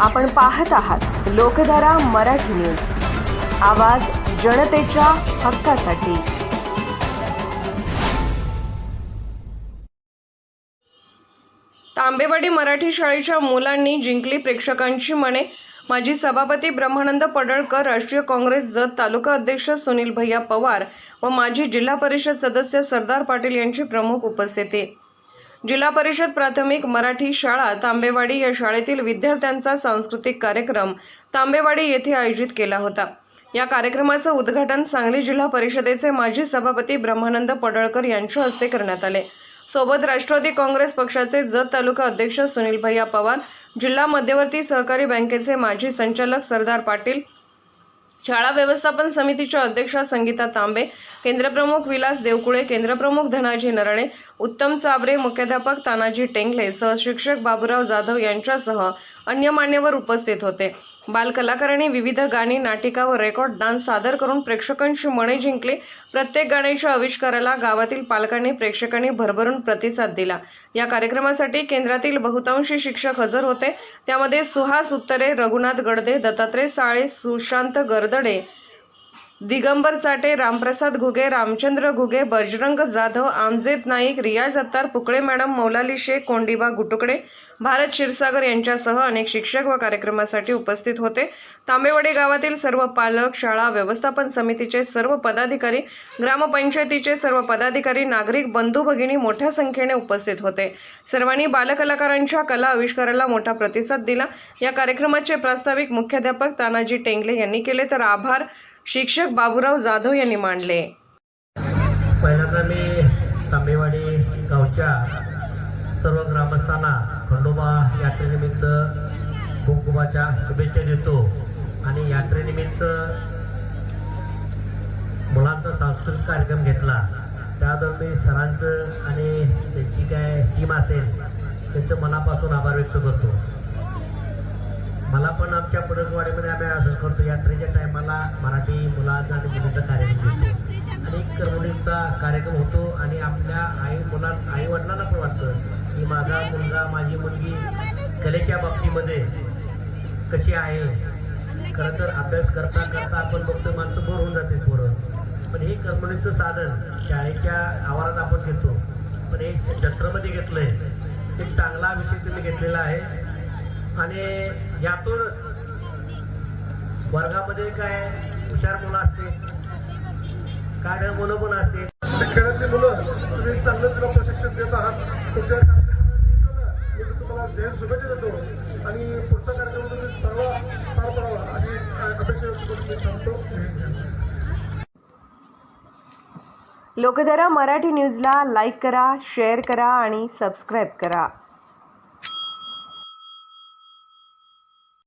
आपण पाहत आहात लोकधारा मराठी न्यूज. आवाज जनतेच्या हक्कासाठी. तांबेवाडी मराठी शाळेच्या मुलांनी जिंकली प्रेक्षकांची मने. माजी सभापती ब्रह्मानंद पडळकर राष्ट्रीय काँग्रेस जत तालुका अध्यक्ष सुनील भैया पवार व माजी जिल्हा परिषद सदस्य सरदार पाटील यांची प्रमुख उपस्थिती. जिल्हा परिषद प्राथमिक मराठी शाळा तांबेवाडी या शाळेतील विद्यार्थ्यांचा सांस्कृतिक कार्यक्रम तांबेवाडी येथे आयोजित केला होता. या कार्यक्रमाचं उद्घाटन सांगली जिल्हा परिषदेचे माजी सभापती ब्रह्मानंद पडळकर यांच्या हस्ते करण्यात आले. सोबत राष्ट्रवादी काँग्रेस पक्षाचे जत तालुका अध्यक्ष सुनील भैया पवार जिल्हा मध्यवर्ती सहकारी बँकेचे माजी संचालक सरदार पाटील शाळा व्यवस्थापन समितीच्या अध्यक्षा संगीता तांबे केंद्रप्रमुख विलास देवकुळे केंद्रप्रमुख धनाजी नरळे उत्तम चाबरे मुख्याध्यापक तानाजी टेंगले सहशिक्षक बाबूराव जाधव यांच्यासह अन्य मान्यवर उपस्थित होते. बालकलाकारांनी विविध गाणी नाटिका व रेकॉर्ड डान्स सादर करून प्रेक्षकांशी मने जिंकले. प्रत्येक गाण्याच्या आविष्काराला गावातील पालकांनी प्रेक्षकांनी भरभरून प्रतिसाद दिला. या कार्यक्रमासाठी केंद्रातील बहुतांशी शिक्षक हजर होते. त्यामध्ये सुहास उत्तरे रघुनाथ गडदे दत्तात्रय साळे सुशांत गरदडे दिगंबर चाटे रामप्रसाद घुगे रामचंद्र घुगे बजरंग जाधव आमजेद नाईक रियाज अत्तार पुकळे मॅडम मौलाली शेख कोंडिबा गुटुकडे भारत क्षीरसागर यांच्यासह अनेक शिक्षक व कार्यक्रमासाठी उपस्थित होते. तांबेवाडी गावातील सर्व पालक शाळा व्यवस्थापन समितीचे सर्व पदाधिकारी ग्रामपंचायतीचे सर्व पदाधिकारी नागरिक बंधू भगिनी मोठ्या संख्येने उपस्थित होते. सर्वांनी बालकलाकारांच्या कला आविष्काराला मोठा प्रतिसाद दिला. या कार्यक्रमाचे प्रास्ताविक मुख्याध्यापक तानाजी टेंगले यांनी केले तर आभार. शिक्षक बाबूराव जाधव यांनी मांडले. पहिल्यांदा मी तांबेवाडी गावच्या सर्व ग्रामस्थांना खंडोबा यात्रेनिमित्त कुंकुमाच्या शुभेच्छा देतो. आणि यात्रेनिमित्त मुलांचा सांस्कृतिक कार्यक्रम घेतला. त्याबद्दल मी सरांचं आणि त्यांची काय टीम असेल त्यांचं मनापासून आभार व्यक्त करतो. मला पण आमच्या पडकवाडीमध्ये आम्ही आदर करतो यात्रेच्या टायमाला मराठी मुलांचा आणि मुलींचा कार्यक्रम घेतो आणि मुलींचा कार्यक्रम होतो आणि आपल्या आई मुला आई वडिलांना पण वाटतं की माझा मुलगा माझी मुलगी कलेच्या बाबतीमध्ये कशी आहे? खरं तर अभ्यास करता करता आपण बघतो माणसं बोर होऊन जाते पोरं. पण हे करमणुकीचं साधन शाळेच्या आवारात आपण घेतो. पण हे जत्रामध्ये घेतलंय. एक चांगला विषय तुम्ही घेतलेला आहे. आणि यातून वर्गामध्ये काय हुशार मुलं असते काय मुलं पण असते खेळातली मुलं तुम्ही चांगलं तुला प्रशिक्षण देत आहात. तुमच्या मी तुम्हाला ध्येय शुभेच्छा देतो. आणि पुढचा कार्यक्रम तुम्ही सर्व पार पडावा आणि अपेक्षा थांबतो लोकधारा मराठी न्यूजला लाईक करा शेअर करा आणि सबस्क्राईब करा.